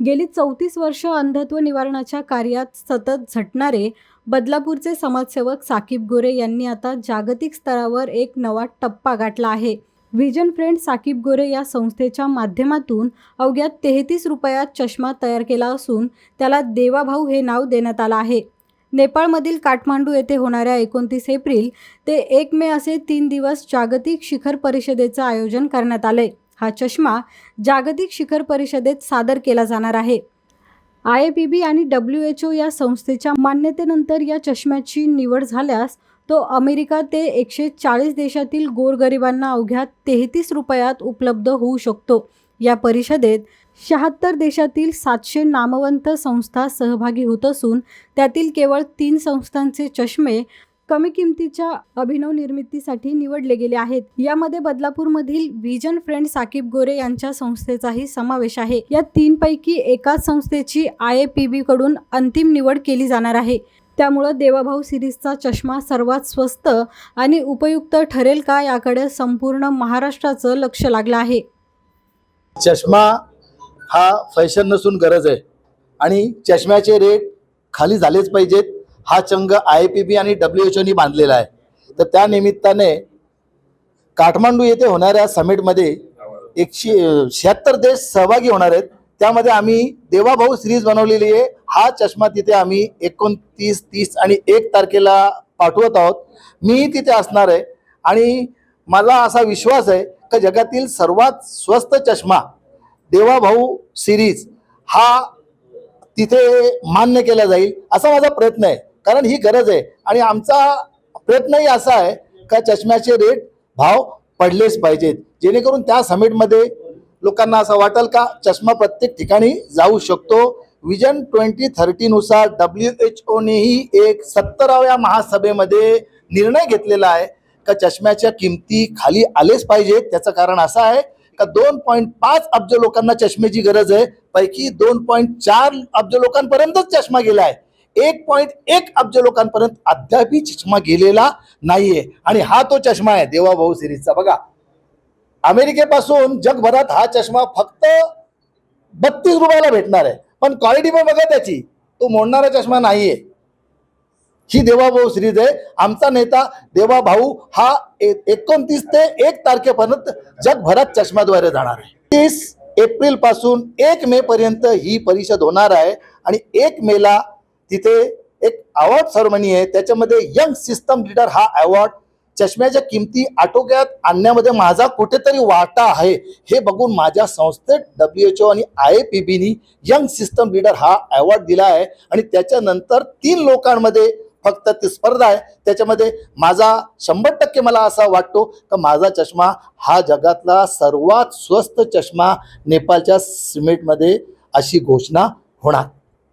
गेली चौतीस वर्ष अंधत्व निवारणाच्या कार्यात सतत झटणारे बदलापूरचे समाजसेवक साकीब गोरे यांनी आता जागतिक स्तरावर एक नवा टप्पा गाठला आहे. व्हिजन फ्रेंड साकीब गोरे या संस्थेच्या माध्यमातून अवघ्या तेहतीस रुपयात चष्मा तयार केला असून त्याला देवाभाऊ हे नाव देण्यात आलं आहे. नेपाळमधील काठमांडू येथे होणाऱ्या एकोणतीस एप्रिल ते एक मे असे तीन दिवस जागतिक शिखर परिषदेचं आयोजन करण्यात आलंय. हा चष्मा जागतिक शिखर परिषदेत सादर केला जाणार आहे. आय ए पी बी आणि डब्ल्यू एच ओ या संस्थेच्या मान्यतेनंतर या चष्म्याची निवड झाल्यास तो अमेरिका ते एकशे चाळीस देशातील गोरगरिबांना अवघ्या तेहतीस रुपयात उपलब्ध होऊ शकतो. या परिषदेत शहात्तर देशातील सातशे नामवंत संस्था सहभागी होत असून त्यातील केवळ तीन संस्थांचे चष्मे कमी किमतीच्या अभिनव निर्मितीसाठी निवडले गेले आहेत. यामध्ये बदलापूरमधील व्हिजन फ्रेंड साकीब गोरे यांच्या संस्थेचाही समावेश आहे. या तीन पैकी एकाच संस्थेची आय ए पी बी कडून अंतिम निवड केली जाणार आहे. त्यामुळं देवाभाऊ सिरीजचा चष्मा सर्वात स्वस्त आणि उपयुक्त ठरेल का याकडे संपूर्ण महाराष्ट्राचं लक्ष लागलं आहे. चष्मा हा फॅशन नसून गरज आहे. आणि चष्म्याचे रेट खाली झालेच पाहिजेत. हा चंग आय पी बी आणि डब्ल्यू एच ओनी बांधलेला आहे. तर त्या निमित्ताने काठमांडू येथे होणाऱ्या समिटमध्ये एकशे शहात्तर देश सहभागी होणार आहेत. त्यामध्ये आम्ही देवाभाऊ सिरीज बनवलेली आहे. हा चष्मा तिथे आम्ही एकोणतीस तीस आणि एक तारखेला पाठवत आहोत. मी तिथे असणार आहे. आणि मला असा विश्वास आहे का जगातील सर्वात स्वस्त चष्मा देवाभाऊ सिरीज हा तिथे मान्य केला जाईल असा माझा प्रयत्न आहे. कारण ही गरज आहे. आणि आमचा प्रयत्नही असा आहे का चष्म्याचे रेट भाव पडलेच पाहिजेत. जेणेकरून त्या समिटमध्ये लोकांना असं वाटेल का चष्मा प्रत्येक ठिकाणी जाऊ शकतो. विजन ट्वेंटी थर्टीनुसार डब्ल्यू एच ओनेही एक सत्तराव्या महासभेमध्ये निर्णय घेतलेला आहे का चष्म्याच्या किमती खाली आलेच पाहिजेत. त्याचं कारण असं आहे का दोन पॉईंट पाच अब्ज लोकांना चष्मेची गरज आहे. पैकी दोन पॉईंट चार अब्ज लोकांपर्यंतच चष्मा गेला आहे. एक पॉईंट एक अब्ज लोकांपर्यंत अद्यापही चष्मा गेलेला नाहीये. आणि हा तो चष्मा आहे देवाभाऊ सिरीजचा बघा अमेरिकेपासून जगभरात हा चष्मा फक्त बत्तीस रुपयाला भेटणार आहे. पण क्वालिटी पण बघा त्याची तो मोडणारा चष्मा नाहीये. ही देवाभाऊ सिरीज आहे. आमचा नेता देवाभाऊ हा एकोणतीस ते एक तारखेपर्यंत जगभरात चष्म्याद्वारे जाणार आहे. तीस एप्रिलपासून एक मे पर्यंत ही परिषद होणार आहे. आणि एक मेला तिथे एक अवॉर्ड सेरेमनी आहे. त्याच्यामध्ये यंग सिस्टम लीडर हा अवॉर्ड चष्म्याच्या किमती आटोक्यात आणण्यामध्ये माझा कुठेतरी वाटा आहे. हे बघून माझ्या संस्थेत डब्ल्यू एच ओ आणि आय ए पी बीनी यंग सिस्टम लीडर हा अवॉर्ड दिला आहे. आणि त्याच्यानंतर तीन लोकांमध्ये फक्त ती स्पर्धा आहे. त्याच्यामध्ये माझा शंभर टक्के मला असा वाटतो का माझा चष्मा हा जगातला सर्वात स्वस्त चष्मा नेपाळच्या सिमेंटमध्ये अशी घोषणा होणार.